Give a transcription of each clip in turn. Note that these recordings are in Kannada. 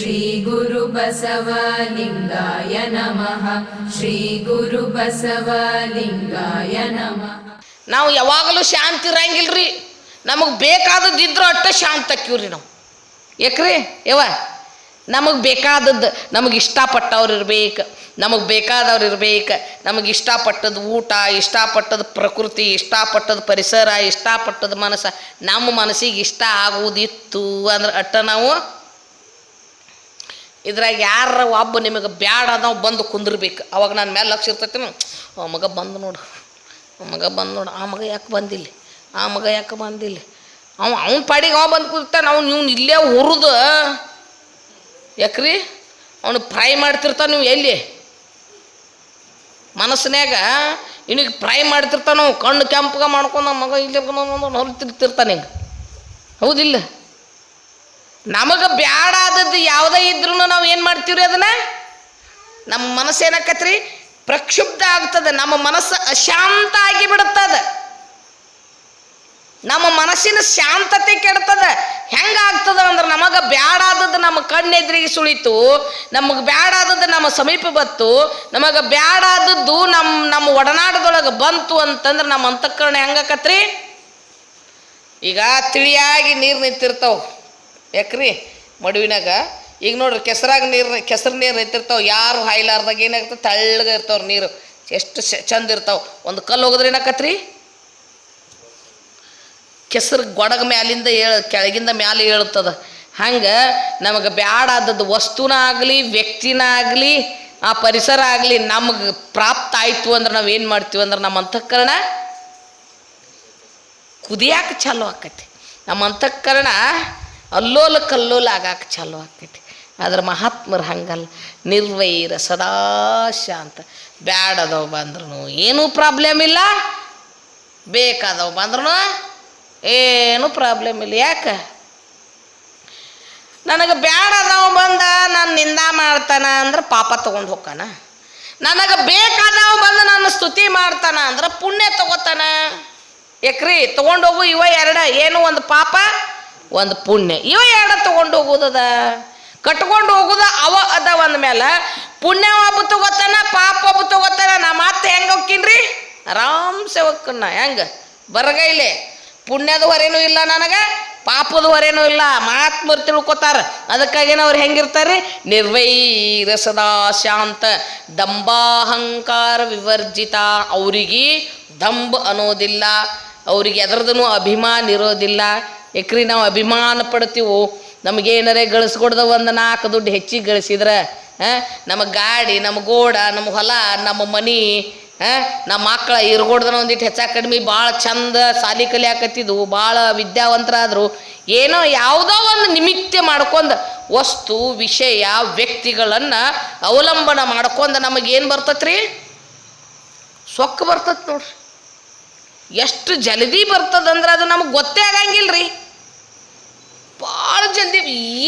ಶ್ರೀ ಗುರು ಬಸವಲಿಂಗಾಯ ನಮಃ ಶ್ರೀ ಗುರು ಬಸವಲಿಂಗಾಯ ನಮಃ ನಾವು ಯಾವಾಗಲೂ ಶಾಂತಿ ಇರಂಗಿಲ್ರಿ. ನಮಗೆ ಬೇಕಾದದ್ದಿದ್ರೂ ಅಟ್ಟ ಶಾಂತ ಹಾಕಿವ್ರಿ ನಾವು. ಯಾಕ್ರಿ ಯವ ನಮಗೆ ಬೇಕಾದದ್ದು ನಮಗೆ ಇಷ್ಟಪಟ್ಟವ್ರು ಇರ್ಬೇಕು. ನಮಗೆ ಬೇಕಾದವ್ರು ಇರ್ಬೇಕು. ನಮಗೆ ಇಷ್ಟಪಟ್ಟದ್ದು ಊಟ, ಇಷ್ಟಪಟ್ಟದ ಪ್ರಕೃತಿ, ಇಷ್ಟಪಟ್ಟದ ಪರಿಸರ, ಇಷ್ಟಪಟ್ಟದ ಮನಸ್ಸು. ನಮ್ಮ ಮನಸ್ಸಿಗೆ ಇಷ್ಟ ಆಗುವುದಿತ್ತು ಅಂದ್ರೆ ಅಟ್ಟ ನಾವು ಇದ್ರಾಗ ಯಾರ ಒಬ್ಬ ನಿಮಗೆ ಬ್ಯಾಡ ಅದಾವ ಬಂದು ಕುಂದಿರ್ಬೇಕು. ಅವಾಗ ನನ್ನ ಮೇಲೆ ಲಕ್ಷ ಇರ್ತೈತಿ ಆ ಮಗ ಬಂದು ನೋಡು. ಆ ಮಗ ಬಂದು ನೋಡು. ಆ ಮಗ ಯಾಕೆ ಬಂದಿಲ್ಲ? ಆ ಮಗ ಯಾಕೆ ಬಂದಿಲ್ಲ? ಅವ, ಅವ್ನ ಪಾಡಿಗೆ ಅವ ಬಂದು ಕುದಿರ್ತಾನೆ. ಅವ್ನು ಇವ್ನು ಇಲ್ಲೇ ಹುರಿದು. ಯಾಕ್ರಿ? ಅವನು ಫ್ರೈ ಮಾಡ್ತಿರ್ತಾನ ನೀವು ಎಲ್ಲಿ? ಮನಸ್ಸಿನಾಗ ಇವನಿಗೆ ಫ್ರೈ ಮಾಡ್ತಿರ್ತಾನ ನಾವು ಕಣ್ಣು ಕೆಂಪಗ ಮಾಡ್ಕೊಂಡು ಮಗ ಇಲ್ಲಿ ಹೊರತಿರ್ತಿರ್ತಾನೆ ಹಿಂಗೆ ಹೌದಿಲ್ಲ? ನಮಗೆ ಬ್ಯಾಡ ಆದದ್ದು ಯಾವುದೇ ಇದ್ರೂ ನಾವು ಏನು ಮಾಡ್ತೀವ್ರಿ ಅದನ್ನ? ನಮ್ಮ ಮನಸ್ಸು ಏನಾಕತ್ರಿ ಪ್ರಕ್ಷುಬ್ಧ ಆಗ್ತದೆ, ನಮ್ಮ ಮನಸ್ಸು ಅಶಾಂತ ಆಗಿ ಬಿಡುತ್ತದ. ನಮ್ಮ ಮನಸ್ಸಿನ ಶಾಂತತೆ ಕೆಡ್ತದ. ಹೆಂಗಾಗ್ತದೆ ಅಂದ್ರೆ ನಮಗೆ ಬ್ಯಾಡಾದದ್ದು ನಮ್ಮ ಕಣ್ಣೆದ್ರಿಗೆ ಸುಳಿತು, ನಮಗೆ ಬ್ಯಾಡಾದದ್ದು ನಮ್ಮ ಸಮೀಪ ಬತ್ತು, ನಮಗೆ ಬ್ಯಾಡಾದದ್ದು ನಮ್ಮ ನಮ್ಮ ಒಡನಾಟದೊಳಗೆ ಬಂತು ಅಂತಂದ್ರೆ ನಮ್ಮ ಅಂತಃಕರಣ ಹೆಂಗಾಕತ್ರಿ? ಈಗ ತಿಳಿಯಾಗಿ ನೀರು ನಿಂತಿರ್ತಾವ. ಯಾಕ್ರಿ? ಮಡುವಿನಾಗ? ಈಗ ನೋಡ್ರಿ, ಕೆಸರಾಗ ನೀರು, ಕೆಸರು ನೀರು ನಿಂತಿರ್ತಾವೆ. ಯಾರು ಹಾಯ್ಲಾರ್ದಾಗ ಏನಾಗ್ತದೆ ತಳ್ಳಗೆ ಇರ್ತಾವ್ರಿ ನೀರು. ಎಷ್ಟು ಚಂದ ಇರ್ತಾವೆ. ಒಂದು ಕಲ್ಲು ಹೋಗಿದ್ರೆ ಏನಾಕತ್ರಿ? ಕೆಸರು ಗೊಡಗ ಮ್ಯಾಲಿಂದ ಏಳ ಕೆಳಗಿಂದ ಮ್ಯಾಲೆ ಏಳುತ್ತದ ಹಂಗೆ ನಮಗೆ ಬ್ಯಾಡಾದದ್ದು ವಸ್ತುನ ಆಗಲಿ ವ್ಯಕ್ತಿನ ಆಗಲಿ ಆ ಪರಿಸರ ಆಗಲಿ ನಮಗೆ ಪ್ರಾಪ್ತ ಆಯಿತು ಅಂದ್ರೆ ನಾವು ಏನು ಮಾಡ್ತೀವಿ ಅಂದ್ರೆ ನಮ್ಮ ಅಂತಃಕರಣ ಕುದಿಯಾಕೆ ಚಾಲು ಆಕತಿ. ನಮ್ಮ ಅಂತಃಕರಣ ಅಲ್ಲೋಲ ಕಲ್ಲೋಲ ಆಗಾಕ ಚಾಲು ಆಗ್ತೈತಿ. ಆದ್ರೆ ಮಹಾತ್ಮರು ಹಂಗಲ್ಲ. ನಿರ್ವೈರ ಸದಾ ಶಾಂತ ಬ್ಯಾಡದವು ಬಂದ್ರು ಏನೂ ಪ್ರಾಬ್ಲಮ್ ಇಲ್ಲ. ಬೇಕಾದವು ಬಂದ್ರು ಏನು ಪ್ರಾಬ್ಲಮ್ ಇಲ್ಲ. ಯಾಕೆ? ನನಗೆ ಬ್ಯಾಡದವ ಬಂದ ನಾನು ನಿಂದ ಮಾಡ್ತಾನ ಅಂದ್ರೆ ಪಾಪ ತಗೊಂಡು ಹೋಗ್ತಾನ. ನನಗೆ ಬೇಕಾದವ ಬಂದು ನನ್ನ ಸ್ತುತಿ ಮಾಡ್ತಾನ ಅಂದ್ರೆ ಪುಣ್ಯ ತಗೋತಾನ. ಯಾಕ್ರಿ ತಗೊಂಡೋಗು ಇವ ಎರಡ. ಏನು ಒಂದು ಪಾಪ? ಒಂದು ಪುಣ್ಯ. ಇವ ಎರಡ ತಗೊಂಡು ಹೋಗೋದದ? ಕಟ್ಕೊಂಡು ಹೋಗುದ, ಅವ ಅದ ಒಂದ ಮೇಲೆ ಪುಣ್ಯ ಒಬ್ಬ ತಗೋತಾನ, ಪಾಪ ಒಬ್ಬ ತಗೋತಾನ, ನಾ ಮತ್ತೆ ಹೆಂಗೆ ಹೋಗ್ಕಿನ್ರಿ ಆರಾಮ್ಸೆ ಹೋಗ್ಕನ್ನ ಹೆಂಗೆ? ಬರಗೈಲೆ. ಪುಣ್ಯದ ಹೊರೇನೂ ಇಲ್ಲ ನನಗೆ, ಪಾಪದ ಹೊರೇನೂ ಇಲ್ಲ. ಮಾತ್ಮರು ತಿಳ್ಕೊತಾರ. ಅದಕ್ಕಾಗಿನ ಅವ್ರು ಹೆಂಗಿರ್ತಾರೆ ನಿರ್ವೈರ ಸದಾ ಶಾಂತ ದಂಬಾಹಂಕಾರ ವಿವರ್ಜಿತ. ಅವ್ರಿಗೆ ದಂಬ ಅನ್ನೋದಿಲ್ಲ. ಅವ್ರಿಗೆ ಎದ್ರದೂ ಅಭಿಮಾನ ಇರೋದಿಲ್ಲ. ಯಾಕ್ರಿ ನಾವು ಅಭಿಮಾನ ಪಡ್ತೀವೋ ನಮಗೇನರೇ ಗಳಿಸ್ಕೊಡ್ದ ಒಂದು ನಾಲ್ಕು ದುಡ್ಡು ಹೆಚ್ಚಿಗೆ ಗಳಿಸಿದ್ರೆ ನಮ್ಮ ಗಾಡಿ ನಮ್ಮ ಗೋಡ ನಮ್ಮ ಹೊಲ ನಮ್ಮ ಮನೆ, ಹಾಂ? ನಮ್ಮ ಮಕ್ಕಳ ಇರ್ಗೊಡ್ದನ ಒಂದಿಟ್ಟು ಹೆಚ್ಚ ಕಡಿಮೆ ಭಾಳ ಚಂದ ಸಾಲಿ ಕಲಿಯಾಕತ್ತಿದ್ವು ಭಾಳ ವಿದ್ಯಾವಂತರಾದರು. ಏನೋ ಯಾವುದೋ ಒಂದು ನಿಮಿತ್ತ ಮಾಡ್ಕೊಂಡು ವಸ್ತು, ವಿಷಯ, ವ್ಯಕ್ತಿಗಳನ್ನು ಅವಲಂಬನ ಮಾಡ್ಕೊಂಡು ನಮಗೇನು ಬರ್ತತ್ರಿ? ಸೊಕ್ಕ ಬರ್ತತ್ ನೋಡ್ರಿ. ಎಷ್ಟು ಜಲ್ದಿ ಬರ್ತದಂದ್ರೆ ಅದು ನಮಗೆ ಗೊತ್ತೇ ಆಗಂಗಿಲ್ಲ ರೀ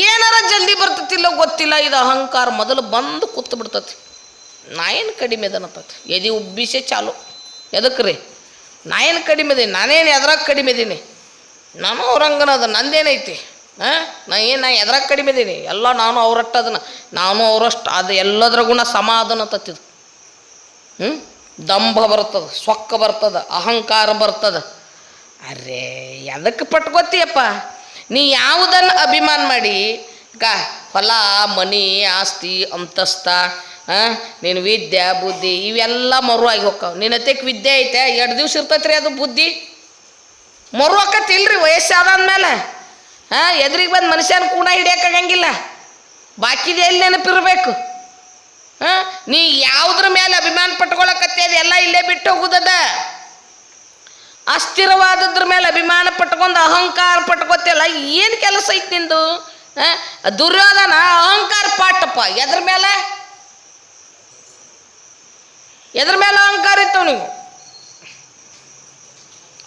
ಏನಾರ ಜಲ್ದಿ ಬರ್ತತಿಲ್ಲ ಗೊತ್ತಿಲ್ಲ, ಇದು ಅಹಂಕಾರ ಮೊದಲು ಬಂದು ಕೂತು ಬಿಡ್ತತಿ. ನಾ ಏನು ಕಡಿಮೆ ಅದನ್ನತ್ತತಿ ಎದಿ ಉಬ್ಬಿಸೆ ಚಾಲು. ಎದಕ್ಕೆ ರೀ ನಾ ಏನು ಕಡಿಮೆ ಇದೀನಿ ನಾನೇನು ಎದ್ರಾಗ ಕಡಿಮೆ ಇದೀನಿ ನಾನು ಅವ್ರಂಗನ ಅದ, ನಂದೇನೈತಿ? ಹಾಂ ನಾ ಏನು, ನಾ ಎದ್ರಾಗ ಕಡಿಮೆ ಇದೀನಿ ಎಲ್ಲ ನಾನು ಅವರಟ್ಟು ಅದನ್ನ ನಾನು ಅವರಷ್ಟು, ಅದು ಎಲ್ಲದ್ರ ಗುಣ ಸಮ ಅದನ್ನತ್ತಿದ್ದು ಹ್ಞೂ ದಂಭ ಬರ್ತದ ಸೊಕ್ಕ ಬರ್ತದ, ಅಹಂಕಾರ ಬರ್ತದ. ಅರೇ ಎದಕ್ಕೆ ಪಟ್ಕೋತೀಯಪ್ಪ? ನೀ ಯಾವುದನ್ನು ಅಭಿಮಾನ ಮಾಡಿ, ಕಾ, ಹೊಲ, ಮನಿ, ಆಸ್ತಿ, ಅಂತಸ್ತ ನೀನು ವಿದ್ಯೆ, ಬುದ್ಧಿ, ಇವೆಲ್ಲ ಮರು ಆಗಿ ಹೋಗ್ತಾವ ನಿನ್ನ ವಿದ್ಯೆ ಐತೆ, ಎರಡು ದಿವ್ಸ ರೀ ಅದು ಬುದ್ಧಿ. ಮರು ಆಕತ್ತಿಲ್ರಿ ವಯಸ್ಸಾದಂದ್ಮೇಲೆ. ಹಾಂ ಎದ್ರಿಗೆ ಬಂದು ಮನುಷ್ಯನ ಕೂಡ ಹಿಡಿಯೋಕ್ಕಾಗಂಗಿಲ್ಲ. ಬಾಕಿದೆ ಎಲ್ಲಿ ನೆನಪಿರಬೇಕು? ಹಾಂ ನೀ ಯಾವುದ್ರ ಮೇಲೆ ಅಭಿಮಾನ ಪಟ್ಕೊಳಕತ್ತೆ, ಅದೆಲ್ಲ ಇಲ್ಲೇ ಬಿಟ್ಟು ಹೋಗುದದ? ಅಸ್ಥಿರವಾದದ್ರ ಮೇಲೆ ಅಭಿಮಾನ ಪಟ್ಕೊಂಡು ಅಹಂಕಾರ ಪಟ್ಕೋತಿಯಲ್ಲ, ಏನು ಕೆಲಸ ಐತಿ ನಿಂದು? ದುರ್ಯೋಧನ ಅಹಂಕಾರ ಪಾಟಪ್ಪ ಎದ್ರ ಮೇಲೆ? ಎದ್ರ ಮೇಲೆ ಅಹಂಕಾರ ಇತ್ತು ನೀವು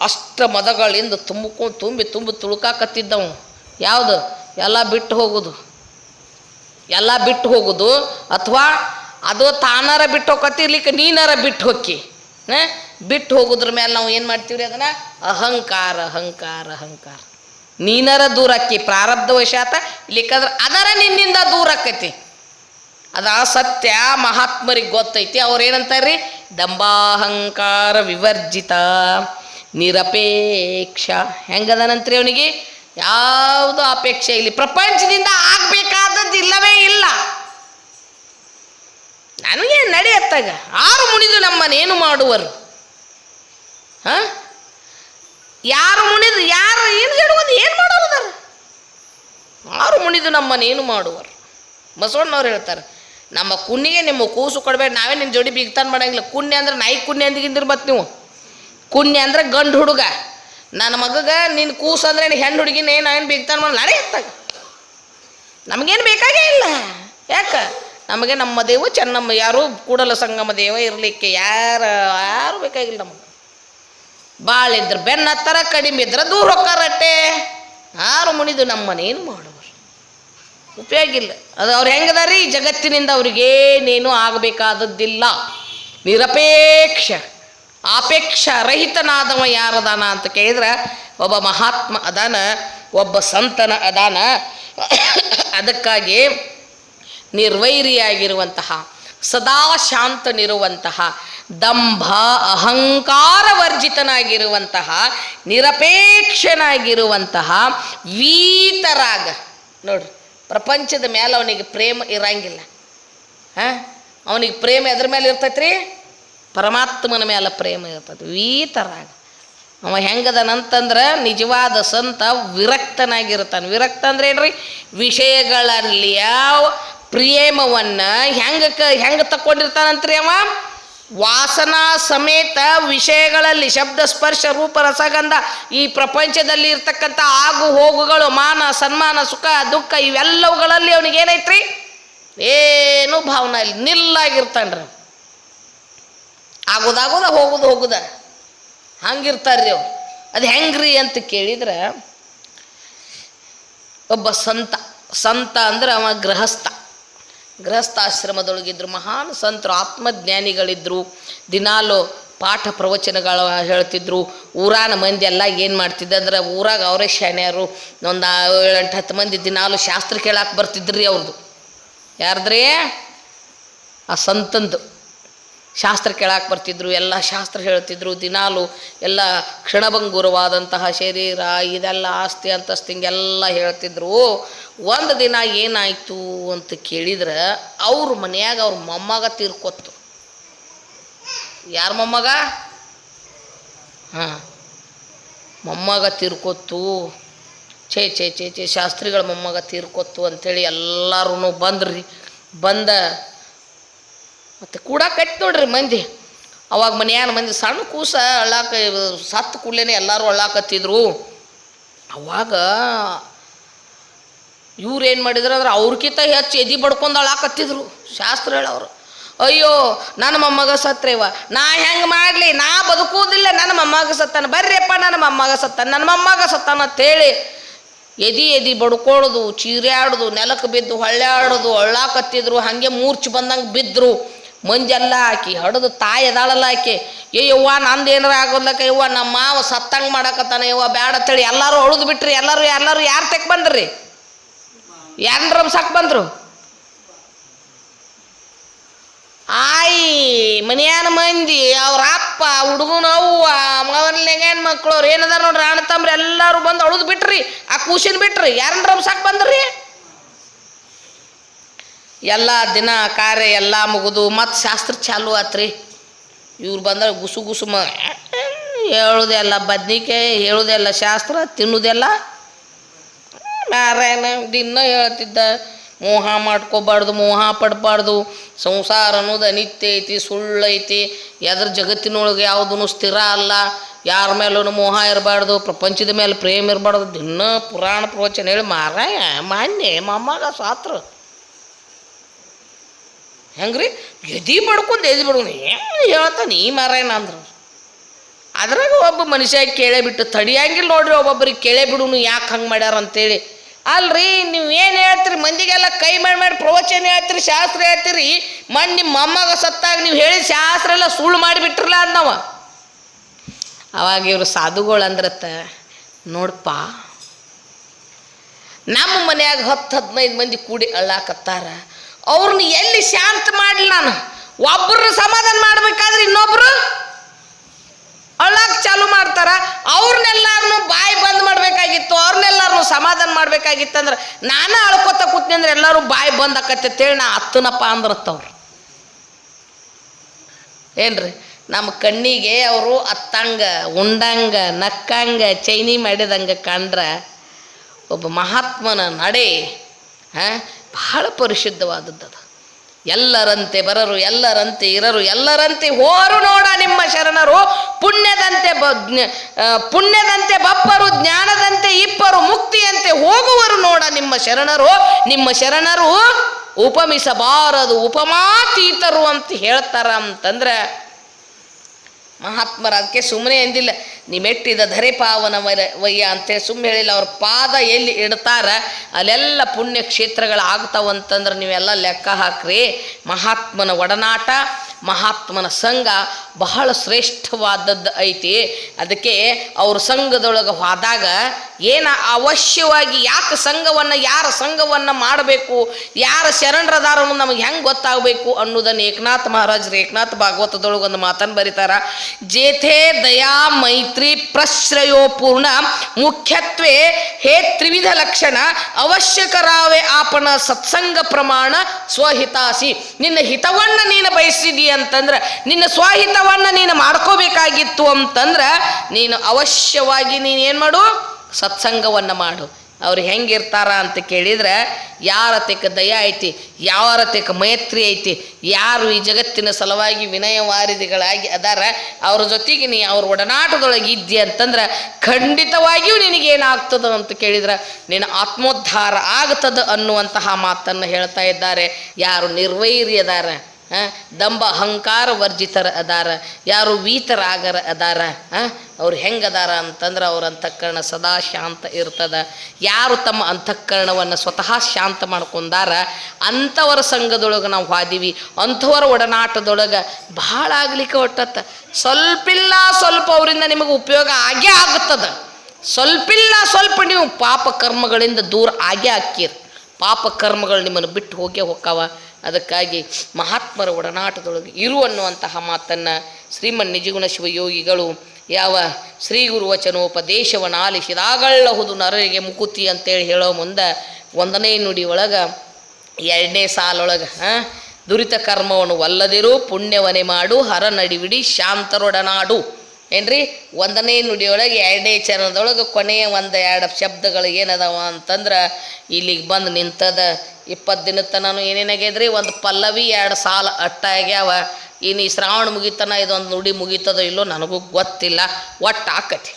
ಅಷ್ಟ ಮದಗಳಿಂದ ತುಂಬಿಕೊಂಡು ತುಂಬಿ ತುಂಬಿ ತುಳುಕಾಕತ್ತಿದ್ದವು ಯಾವುದು? ಎಲ್ಲ ಬಿಟ್ಟು ಹೋಗುದು. ಎಲ್ಲ ಬಿಟ್ಟು ಹೋಗುದು, ಅಥವಾ ಅದು ತಾನಾರ ಬಿಟ್ಟು ಹೋಗತ್ತಿರ್ಲಿಕ್ಕೆ ನೀನಾರ ಬಿಟ್ಟು ಹೋಕ್ಕಿ, ಹಾಂ? ಬಿಟ್ಟು ಹೋಗೋದ್ರ ಮೇಲೆ ನಾವು ಏನು ಮಾಡ್ತೀವಿ ರೀ ಅದನ್ನು? ಅಹಂಕಾರ ಅಹಂಕಾರ ಅಹಂಕಾರ. ನೀನರ ದೂರ ಅಕ್ಕಿ ಪ್ರಾರಬ್ಧ ವಶಾತ ಅದರ ನಿನ್ನಿಂದ ದೂರ ಆಕೈತಿ. ಅದ ಸತ್ಯ ಮಹಾತ್ಮರಿಗೆ ಗೊತ್ತೈತಿ. ಅವ್ರು ಏನಂತಾರ್ರಿ? ದಂಬಾಹಂಕಾರ ವಿವರ್ಜಿತ, ನಿರಪೇಕ್ಷ. ಹೆಂಗದನಂತ್ರಿ ಅವನಿಗೆ? ಯಾವುದು ಅಪೇಕ್ಷೆ ಇಲ್ಲಿ? ಪ್ರಪಂಚದಿಂದ ಆಗ್ಬೇಕಾದದ್ದು ಇಲ್ಲವೇ ಇಲ್ಲ. ನನಗೆ ನಡೆಯತ್ತಾಗ ಆರು ಮುನಿದು ನಮ್ಮನ್ನೇನು ಮಾಡುವರು? ಹ? ಯಾರು ಮುನಿದು, ಯಾರು ಏನು ಹೇಳುವುದು, ಏನು ಮಾಡೋರು ಯಾರು ಮುಣಿದು ನಮ್ಮನ್ನು ಏನು ಮಾಡುವರು? ಬಸವಣ್ಣವ್ರು ಹೇಳ್ತಾರೆ, ನಮ್ಮ ಕುನ್ನಿಗೆ ನಿಮ್ಮ ಕೂಸು ಕೊಡಬೇಡ, ನಾವೇ ನಿನ್ನ ಜೋಡಿ ಬಿಗ್ತಾನೆ ಮಾಡಂಗಿಲ್ಲ. ಕುನ್ನೆ ಅಂದ್ರೆ ನಾಯಿ ಕುನ್ನೆ ಅಂದಿಗಿಂದಿರ್ ಮತ್ತೆ ನೀವು. ಕುನ್ನೆ ಅಂದ್ರೆ ಗಂಡು ಹುಡುಗ. ನನ್ನ ಮಗಗ ನಿನ್ನ ಕೂಸು ಅಂದ್ರೆ ಹೆಣ್ಣು ಹುಡುಗಿನ ನಾವೇನು ಬಿಗ್ತಾನ್ ಮಾಡಿ ನಾಳೆ ಎತ್ತಾಗ. ನಮಗೇನು ಬೇಕಾಗೇ ಇಲ್ಲ. ಯಾಕೆ? ನಮಗೆ ನಮ್ಮ ದೇವ ಚೆನ್ನಮ್ಮ, ಯಾರು ಕೂಡಲ ಸಂಗಮ ದೇವ ಇರಲಿಕ್ಕೆ ಯಾರು ಯಾರು ಬೇಕಾಗಿಲ್ಲ ನಮಗೆ. ಭಾಳ ಇದ್ರೆ ಬೆನ್ನ ಹತ್ತರ ಕಡಿಮೆ ಇದ್ರೆ ದೂರ ಹೊಕ್ಕಾರಟ್ಟೆ. ಯಾರು ಮುನಿದು ನಮ್ಮನೇನು ಮಾಡುವರು? ಉಪಯೋಗ ಇಲ್ಲ. ಅದು ಅವ್ರು ಹೆಂಗದಾರಿ? ಜಗತ್ತಿನಿಂದ ಅವ್ರಿಗೇನೇನು ಆಗಬೇಕಾದದ್ದಿಲ್ಲ. ನಿರಪೇಕ್ಷ ಆಪೇಕ್ಷ ರಹಿತನಾದವ ಯಾರದಾನ ಅಂತ ಕೇಳಿದ್ರೆ ಒಬ್ಬ ಮಹಾತ್ಮ ಅದಾನ, ಒಬ್ಬ ಸಂತನ ಅದಾನ. ಅದಕ್ಕಾಗಿ ನಿರ್ವೈರಿಯಾಗಿರುವಂತಹ ಸದಾ ಶಾಂತನಿರುವಂತಹ, ದಂಭ ಅಹಂಕಾರ ವರ್ಜಿತನಾಗಿರುವಂತಹ ನಿರಪೇಕ್ಷನಾಗಿರುವಂತಹ ವೀತರಾಗ. ನೋಡ್ರಿ, ಪ್ರಪಂಚದ ಮೇಲೆ ಅವನಿಗೆ ಪ್ರೇಮ ಇರಂಗಿಲ್ಲ. ಹಾಂ? ಅವನಿಗೆ ಪ್ರೇಮ ಎದ್ರ ಮೇಲೆ ಇರ್ತೈತ್ರಿ? ಪರಮಾತ್ಮನ ಮೇಲೆ ಪ್ರೇಮ ಇರ್ತೈತಿ. ವೀತರಾಗ. ಅವ ಹೆಂಗದನಂತಂದ್ರೆ ನಿಜವಾದ ಸಂತ ವಿರಕ್ತನಾಗಿರ್ತಾನೆ. ವಿರಕ್ತ ಅಂದ್ರೆ ಏನ್ರಿ ವಿಷಯಗಳಲ್ಲಿ ಯಾವ ಪ್ರೇಮವನ್ನು ಹೆಂಗೆ ಕ, ಹೆಂಗೆ ತಕ್ಕೊಂಡಿರ್ತಾನಂತ್ರಿ ಅವ? ವಾಸನಾ ಸಮೇತ ವಿಷಯಗಳಲ್ಲಿ ಶಬ್ದ ಸ್ಪರ್ಶ ರೂಪ ರಸಗಂಧ ಈ ಪ್ರಪಂಚದಲ್ಲಿ ಇರ್ತಕ್ಕಂಥ ಆಗು ಹೋಗುಗಳು, ಮಾನ, ಸನ್ಮಾನ, ಸುಖ, ದುಃಖ ಇವೆಲ್ಲವುಗಳಲ್ಲಿ ಅವನಿಗೆ ಏನೈತ್ರಿ? ಏನು ಭಾವನೆ ಇಲ್ಲ. ನಿಲ್ಲಾಗಿರ್ತಾನ್ರಿ. ಆಗೋದಾಗೋದ, ಹೋಗುದು, ಹೋಗುದ. ಹಂಗಿರ್ತಾರ್ರಿ ಅವ್ರು ಅದು ಹೆಂಗ್ರಿ ಅಂತ ಕೇಳಿದ್ರೆ, ಒಬ್ಬ ಸಂತ ಸಂತ ಅಂದ್ರೆ ಅವ ಗೃಹಸ್ಥ. ಗೃಹಸ್ಥಾಶ್ರಮದೊಳಗಿದ್ರು, ಮಹಾನ್ ಸಂತರು, ಆತ್ಮಜ್ಞಾನಿಗಳಿದ್ರು. ದಿನಾಲು ಪಾಠ ಪ್ರವಚನಗಳು ಹೇಳ್ತಿದ್ರು. ಊರಾನ ಮಂದಿ ಎಲ್ಲ ಏನು ಮಾಡ್ತಿದ್ದೆ ಅಂದ್ರೆ, ಊರಾಗ ಅವರೇ ಶಾಣ್ಯರು. ಒಂದು ಏಳೆಂಟು ಹತ್ತು ಮಂದಿ ದಿನಾಲು ಶಾಸ್ತ್ರ ಕೇಳಕ್ಕೆ ಬರ್ತಿದ್ರಿ ಅವ್ರದ್ದು ಯಾರ್ದ್ರಿ? ಆ ಸಂತಂದು. ಶಾಸ್ತ್ರ ಕೇಳಕ್ಕೆ ಬರ್ತಿದ್ರು, ಎಲ್ಲ ಶಾಸ್ತ್ರ ಹೇಳ್ತಿದ್ರು, ದಿನಾಲು ಎಲ್ಲ ಕ್ಷಣಭಂಗುರವಾದಂತಹ ಶರೀರ, ಇದೆಲ್ಲ ಆಸ್ತಿ, ಅಂತಸ್ತಿ ಹಿಂಗೆಲ್ಲ ಹೇಳ್ತಿದ್ರು. ಒಂದು ದಿನ ಏನಾಯಿತು ಅಂತ ಕೇಳಿದ್ರೆ, ಅವ್ರ ಮನೆಯಾಗ ಅವ್ರ ಮೊಮ್ಮಗ ತೀರ್ಕೊತ್ತು. ಯಾರ ಮೊಮ್ಮಗ? ಹಾಂ. ಮೊಮ್ಮಗ ತೀರ್ಕೊತ್ತು. ಛೇ ಛೇ ಛೇ ಛೇ, ಶಾಸ್ತ್ರಿಗಳ ಮೊಮ್ಮಗ ತೀರ್ಕೊತ್ತು ಅಂಥೇಳಿ ಎಲ್ಲರೂ ಬಂದ್ರಿ. ಬಂದ ಮತ್ತು ಕೂಡ ಕಟ್ಟಿ ನೋಡ್ರಿ ಮಂದಿ. ಅವಾಗ ಮನೆಯಾನ ಮಂದಿ ಸಣ್ಣ ಕೂಸ ಅಳ್ಳಾಕ, ಸತ್ತು ಕೂಡಲೇ ಎಲ್ಲರೂ ಅಳ್ಳಾಕತ್ತಿದ್ರು. ಅವಾಗ ಇವ್ರು ಮಾಡಿದ್ರು ಅಂದ್ರೆ ಅವ್ರಕ್ಕಿಂತ ಹೆಚ್ಚು ಎದಿ ಬಡ್ಕೊಂಡು ಅಳಾಕತ್ತಿದ್ರು ಶಾಸ್ತ್ರ ಹೇಳೋರು. ಅಯ್ಯೋ, ನನ್ನ ಮೊಮ್ಮಗ ಸತ್ರೇವ ನಾ ಹೆಂಗೆ ಮಾಡಲಿ? ನಾ ಬದುಕುವುದಿಲ್ಲ, ನನ್ನ ಮೊಮ್ಮಗ ಸತ್ತಾನ. ಬರ್ರಿಯಪ್ಪ, ನನ್ನ ಮೊಮ್ಮಗ ಸತ್ತಾನ. ನನ್ನ ಮೊಮ್ಮಗ ಸತ್ತಾನ ಅಂತೇಳಿ ಎದಿ ಎದಿ ಬಡ್ಕೊಳ್ಳೋದು ಚೀರ್ಯಾಡೋದು ನೆಲಕ್ಕೆ ಬಿದ್ದು ಹೊಳ್ಳ್ಯಾಡೋದು ಅಳ್ಳಾಕತ್ತಿದ್ರು. ಹಾಗೆ ಮೂರ್ಛೆ ಬಂದಂಗೆ ಬಿದ್ದರು ಮಂಜೆಲ್ಲ ಆಕಿ ಹಡದು ತಾಯಿ ಎದಾಳಲ್ಲ ಆಕಿ ಏ ಯವ್ವ, ನಂದು ಏನಾರ ಆಗೋದಕ್ಕ ಯವ್ವ ನಮ್ಮ ಮಾವ ಸತ್ತಂಗೆ ಮಾಡಕತ್ತಾನ ಯವ್ವ, ಬ್ಯಾಡ ಅಂತೇಳಿ ಎಲ್ಲರೂ ಅಳುದು ಬಿಟ್ರಿ, ಎಲ್ಲರೂ ಎಲ್ಲರೂ ಯಾರು ತೆಕ್ ಬಂದ್ರಿ? ಯಾರನ್ನ ರಮ್ಸಾಕ್ ಬಂದರು? ಆಯಿ, ಮನ್ಯಾನ ಮಂದಿ, ಅವ್ರ ಅಪ್ಪ, ಹುಡುಗನ ಅವ್ವ, ಮಗನ ಮಕ್ಳು ಅವ್ರು ಏನದಾರ ನೋಡ್ರಿ, ಅಣ್ಣ, ತಮ್ರಿ ಎಲ್ಲರೂ ಬಂದು ಅಳುದು ಬಿಟ್ರಿ, ಆ ಕೂಸಿನ ಬಿಟ್ರಿ ಯಾರನ್ನ ರಮ್ಸಾಕ್ ಬಂದ್ರಿ? ಎಲ್ಲ ದಿನ ಕಾರ್ಯ ಎಲ್ಲ ಮುಗಿದು, ಮತ್ತು ಶಾಸ್ತ್ರ ಚಾಲು ಆತ್ರಿ. ಇವ್ರು ಬಂದ್ರೆ ಗುಸು ಗುಸು ಮ, ಹೇಳೋದೆಲ್ಲ ಬದ್ನಿಕಾಯಿ, ಹೇಳುದೆಲ್ಲ ಶಾಸ್ತ್ರ, ತಿನ್ನೋದೆಲ್ಲ ನಾರಾಯಣ ದಿನ ಹೇಳ್ತಿದ್ದ. ಮೋಹ ಮಾಡ್ಕೋಬಾರ್ದು, ಮೋಹ ಪಡಬಾರ್ದು. ಸಂಸಾರ ಅನ್ನೋದು ಅನಿತ್ಯ ಐತಿ, ಸುಳ್ಳು ಐತಿ. ಎದ್ರ ಜಗತ್ತಿನೊಳಗೆ ಯಾವುದೂ ಸ್ಥಿರ ಅಲ್ಲ. ಯಾರ ಮೇಲೂ ಮೋಹ ಇರಬಾರ್ದು, ಪ್ರಪಂಚದ ಮೇಲೆ ಪ್ರೇಮ ಇರಬಾರ್ದು. ದಿನ ಪುರಾಣ ಪ್ರವಚನ ಹೇಳಿ ಮಾರಾಯ, ಮಾನ್ಯ ಮೊಮ್ಮಗ ಸಾತ್ರ. ಹೆಂಗ್ರಿ? ಎದಿ ಬಡ್ಕೊಂಡು ಎದಿ ಬಡ್ಕೊಂಡು ಏನು ಹೇಳ್ತಾನೆ ಈ ಮಾರಾಯಣ ಅಂದ್ರೆ. ಅದ್ರಾಗ ಒಬ್ಬ ಮನುಷ್ಯ ಕೇಳೇ ಬಿಟ್ಟು ತಡಿಯಂಗಿಲ್ಲ ನೋಡ್ರಿ ಒಬ್ಬೊಬ್ರಿಗೆ ಕೇಳೇ ಬಿಡುನು ಯಾಕೆ ಹಂಗೆ ಮಾಡ್ಯಾರ ಅಂತೇಳಿ. ಅಲ್ರಿ, ನೀವು ಏನು ಹೇಳ್ತೀರಿ? ಮಂದಿಗೆಲ್ಲ ಕೈ ಮಾಡಿ ಮಾಡಿ ಪ್ರವಚನ ಹೇಳ್ತೀರಿ, ಶಾಸ್ತ್ರ ಹೇಳ್ತೀರಿ. ಮಣ್ಣು ನಿಮ್ಮ ಮೊಮ್ಮಗ ಸತ್ತಾಗ ನೀವು ಹೇಳಿ ಶಾಸ್ತ್ರ ಎಲ್ಲ ಸುಳ್ಳು ಮಾಡಿಬಿಟ್ರಲ್ಲ ಅನ್ನವ. ಅವಾಗ ಇವರು ಸಾಧುಗಳು ಅಂದ್ರತ್ತ ನೋಡಪ್ಪ ನಮ್ಮ ಮನ್ಯಾಗ ಹತ್ತು ಹದಿನೈದು ಮಂದಿ ಕೂಡಿ ಅಳ್ಳಾಕತ್ತಾರ. ಅವ್ರನ್ನ ಎಲ್ಲಿ ಶಾಂತ ಮಾಡಲಿ ನಾನು? ಒಬ್ಬರು ಸಮಾಧಾನ ಮಾಡ್ಬೇಕಾದ್ರೆ ಇನ್ನೊಬ್ರು ಅಳಕ್ ಚಾಲು ಮಾಡ್ತಾರ. ಅವ್ರನ್ನೆಲ್ಲಾರನು ಬಾಯಿ ಬಂದ್ ಮಾಡ್ಬೇಕಾಗಿತ್ತು, ಅವ್ರನ್ನೆಲ್ಲಾರನು ಸಮಾಧಾನ ಮಾಡ್ಬೇಕಾಗಿತ್ತಂದ್ರೆ ನಾನು ಅಳ್ಕೊತ ಕೂತ್ನಿ ಅಂದ್ರೆ ಎಲ್ಲರೂ ಬಾಯಿ ಬಂದ್ ಆಕತ್ತೆ ಅಂತೇಳಿ ನಾ ಹತ್ತನಪ್ಪ ಅಂದ್ರತ್ತವ್ರು ಏನ್ರಿ? ನಮ್ಮ ಕಣ್ಣಿಗೆ ಅವರು ಅತ್ತಂಗ, ಉಂಡಂಗ, ನಕ್ಕಂಗ, ಚೈನಿ ಮಾಡಿದಂಗೆ ಕಂಡ್ರ ಒಬ್ಬ ಮಹಾತ್ಮನ ನಡೆ, ಹಾಂ? ಬಹಳ ಪರಿಶುದ್ಧವಾದದ್ದು ಎಲ್ಲರಂತೆ ಬರರು, ಎಲ್ಲರಂತೆ ಇರರು, ಎಲ್ಲರಂತೆ ಹೋರು ನೋಡ ನಿಮ್ಮ ಶರಣರು. ಪುಣ್ಯದಂತೆ ಬ ಪುಣ್ಯದಂತೆ ಬಪ್ಪರು, ಜ್ಞಾನದಂತೆ ಇಪ್ಪರು, ಮುಕ್ತಿಯಂತೆ ಹೋಗುವರು ನೋಡ ನಿಮ್ಮ ಶರಣರು. ನಿಮ್ಮ ಶರಣರು ಉಪಮಿಸಬಾರದು, ಉಪಮಾತೀತರು ಅಂತ ಹೇಳ್ತಾರ ಅಂತಂದ್ರೆ ಮಹಾತ್ಮರ ಅದಕ್ಕೆ ಸುಮ್ಮನೆ ಎಂದಿಲ್ಲ. ನೀ ಮೆಟ್ಟಿದ ಧರೆ ಪಾವನ ವಯ್ಯ ಅಂತೇಳಿ ಸುಮ್ಮನೆ ಹೇಳಿಲ್ಲ. ಅವ್ರ ಪಾದ ಎಲ್ಲಿ ಇಡ್ತಾರ, ಅಲ್ಲೆಲ್ಲ ಪುಣ್ಯ ಕ್ಷೇತ್ರಗಳು ಆಗ್ತಾವಂತಂದ್ರೆ ನೀವೆಲ್ಲ ಲೆಕ್ಕ ಹಾಕ್ರಿ. ಮಹಾತ್ಮನ ಒಡನಾಟ, ಮಹಾತ್ಮನ ಸಂಘ ಬಹಳ ಶ್ರೇಷ್ಠವಾದದ್ದು ಐತಿ. ಅದಕ್ಕೆ ಅವ್ರ ಸಂಘದೊಳಗೆ ಹೋದಾಗ ಏನ ಅವಶ್ಯವಾಗಿ ಯಾಕೆ ಸಂಘವನ್ನು, ಯಾರ ಸಂಘವನ್ನು ಮಾಡಬೇಕು, ಯಾರ ಶರಣರದಾರನು ನಮಗೆ ಹೆಂಗೆ ಗೊತ್ತಾಗಬೇಕು ಅನ್ನೋದನ್ನು ಏಕನಾಥ್ ಮಹಾರಾಜರು ಏಕನಾಥ್ ಭಾಗವತದೊಳಗೆ ಒಂದು ಮಾತನ್ನು ಬರೀತಾರ. ಜೇಥೆ ದಯಾ ಮೈತ್ರಿ ಪ್ರಶ್ರಯೋ ಪೂರ್ಣ, ಮುಖ್ಯತ್ವೇ ಹೇ ತ್ರಿವಿಧ ಲಕ್ಷಣ ಅವಶ್ಯಕರಾವೆ ಆಪಣ ಸತ್ಸಂಗ ಪ್ರಮಾಣ ಸ್ವಹಿತಾಸಿ. ನಿನ್ನ ಹಿತವನ್ನು ನೀನು ಬಯಸಿದಿ ಅಂತಂದ್ರೆ, ನಿನ್ನ ಸ್ವಹಿತವನ್ನ ನೀನು ಮಾಡ್ಕೋಬೇಕಾಗಿತ್ತು ಅಂತಂದ್ರೆ ನೀನು ಅವಶ್ಯವಾಗಿ ನೀನು ಏನು ಮಾಡು? ಸತ್ಸಂಗವನ್ನು ಮಾಡು. ಅವ್ರು ಹೆಂಗಿರ್ತಾರ ಅಂತ ಕೇಳಿದ್ರೆ, ಯಾರ ತೆಕ್ಕ ದಯ ಐತಿ, ಯಾರ ತೆಕ್ಕ ಮೈತ್ರಿ ಐತಿ, ಯಾರು ಈ ಜಗತ್ತಿನ ಸಲುವಾಗಿ ವಿನಯವಾರಿದಿಗಳಾಗಿ ಅದಾರ, ಅವ್ರ ಜೊತೆಗೆ ನೀ ಅವ್ರ ಒಡನಾಟದೊಳಗೆ ಇದ್ದಿ ಅಂತಂದ್ರೆ ಖಂಡಿತವಾಗಿಯೂ ನಿನಗೇನಾಗ್ತದ ಅಂತ ಕೇಳಿದ್ರೆ, ನಿನ್ನ ಆತ್ಮೋದ್ಧಾರ ಆಗ್ತದ ಅನ್ನುವಂತಹ ಮಾತನ್ನು ಹೇಳ್ತಾ ಇದ್ದಾರೆ. ಯಾರು ನಿರ್ವೈರಿ ಅದಾರ? ದಂಬ ಅಹಂಕಾರ ವರ್ಜಿತರ ಅದಾರ. ಯಾರು ವೀತರಾಗರ ಅದಾರ ಅವ್ರು ಹೆಂಗದಾರ ಅಂತಂದ್ರೆ ಅವ್ರ ಅಂತಃಕರಣ ಸದಾ ಶಾಂತ ಇರ್ತದ. ಯಾರು ತಮ್ಮ ಅಂತಃಕರಣವನ್ನು ಸ್ವತಃ ಶಾಂತ ಮಾಡ್ಕೊಂಡಾರ, ಅಂಥವರ ಸಂಘದೊಳಗೆ ನಾವು ಹಾದಿವಿ. ಅಂಥವರ ಒಡನಾಟದೊಳಗೆ ಭಾಳ ಆಗ್ಲಿಕ್ಕೆ ಹೊಟ್ಟತ್ತ. ಸ್ವಲ್ಪಿಲ್ಲ ಸ್ವಲ್ಪ ಅವರಿಂದ ನಿಮಗೆ ಉಪಯೋಗ ಆಗೇ ಆಗುತ್ತದೆ ಸ್ವಲ್ಪಿಲ್ಲ ಸ್ವಲ್ಪ ನೀವು ಪಾಪ ಕರ್ಮಗಳಿಂದ ದೂರ ಆಗೇ ಹಾಕಿರಿ ಪಾಪ ಕರ್ಮಗಳು ನಿಮ್ಮನ್ನು ಬಿಟ್ಟು ಹೋಗೇ ಹೊಕ್ಕಾವ. ಅದಕ್ಕಾಗಿ ಮಹಾತ್ಮರ ಒಡನಾಟದೊಳಗೆ ಇರು ಅನ್ನುವಂತಹ ಮಾತನ್ನು ಶ್ರೀಮನ್ ನಿಜಗುಣ ಶಿವಯೋಗಿಗಳು ಯಾವ ಶ್ರೀ ಗುರು ವಚನೋಪದೇಶವನ್ನು ಆಲಿಸಿದಾಗಳ್ಳಹುದು ನರರಿಗೆ ಮುಕುತಿ ಅಂತೇಳಿ ಹೇಳೋ ಮುಂದೆ ಒಂದನೇ ನುಡಿ ಒಳಗೆ, ಎರಡನೇ ಸಾಲೊಳಗೆ, ಹಾಂ? ದುರಿತ ಕರ್ಮವನ್ನು ಒಲ್ಲದಿರು ಪುಣ್ಯವನೆ ಮಾಡು, ಹರ ನಡಿವಿಡಿ, ಶಾಂತರೊಡನಾಡು. ಏನ್ರಿ? ಒಂದನೇ ನುಡಿಯೊಳಗೆ ಎರಡನೇ ಚರಣದೊಳಗೆ ಕೊನೆಯ ಒಂದು ಎರಡು ಶಬ್ದಗಳು ಏನದಾವ ಅಂತಂದ್ರೆ ಇಲ್ಲಿಗೆ ಬಂದು ನಿಂತದ. ಇಪ್ಪತ್ತು ದಿನದ ತನೂ ಏನೇನಾಗ್ಯದ್ರಿ ಒಂದು ಪಲ್ಲವಿ, ಎರಡು ಸಾಲ ಅಟ್ಟಾಗ್ಯಾವ ಇನ್ನು ಈ ಶ್ರಾವಣ ಮುಗಿತನ, ಇದೊಂದು ನುಡಿ ಮುಗಿತದೋ ಇಲ್ಲೋ ನನಗೂ ಗೊತ್ತಿಲ್ಲ. ಒಟ್ಟು ಆಕತಿ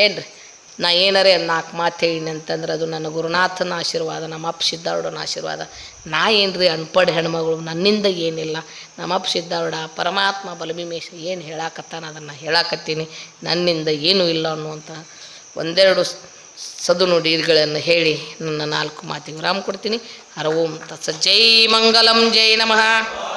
ಏನ್ರಿ? ನಾ ಏನರೇ ನಾಲ್ಕು ಮಾತು ಹೇಳಿನಿ ಅಂತಂದ್ರೆ ಅದು ನನ್ನ ಗುರುನಾಥನ ಆಶೀರ್ವಾದ, ನಮ್ಮ ಅಪ್ಪ ಸಿದ್ಧಾರೂಢನ ಆಶೀರ್ವಾದ. ನಾ ಏನ್ರಿ ಅನ್ಪಡ್ ಹೆಣ್ಮಗಳು, ನನ್ನಿಂದ ಏನಿಲ್ಲ. ನಮ್ಮ ಅಪ್ಪ ಸಿದ್ಧಾರೂಢ ಪರಮಾತ್ಮ ಬಲಭೀಮೇಶ ಏನು ಹೇಳಾಕತ್ತಾನ ಅದನ್ನು ಹೇಳಾಕತ್ತೀನಿ. ನನ್ನಿಂದ ಏನೂ ಇಲ್ಲ ಅನ್ನುವಂಥ ಒಂದೆರಡು ಸದುನುಡಿಗಳನ್ನು ಸದು ನುಡಿಗಳನ್ನು ಹೇಳಿ ನನ್ನ ನಾಲ್ಕು ಮಾತಿಗೆ ವಿರಾಮ ಕೊಡ್ತೀನಿ. ಹರ ಓಂ ತತ್ಸ ಜೈ ಮಂಗಲಂ, ಜೈ ನಮಃ.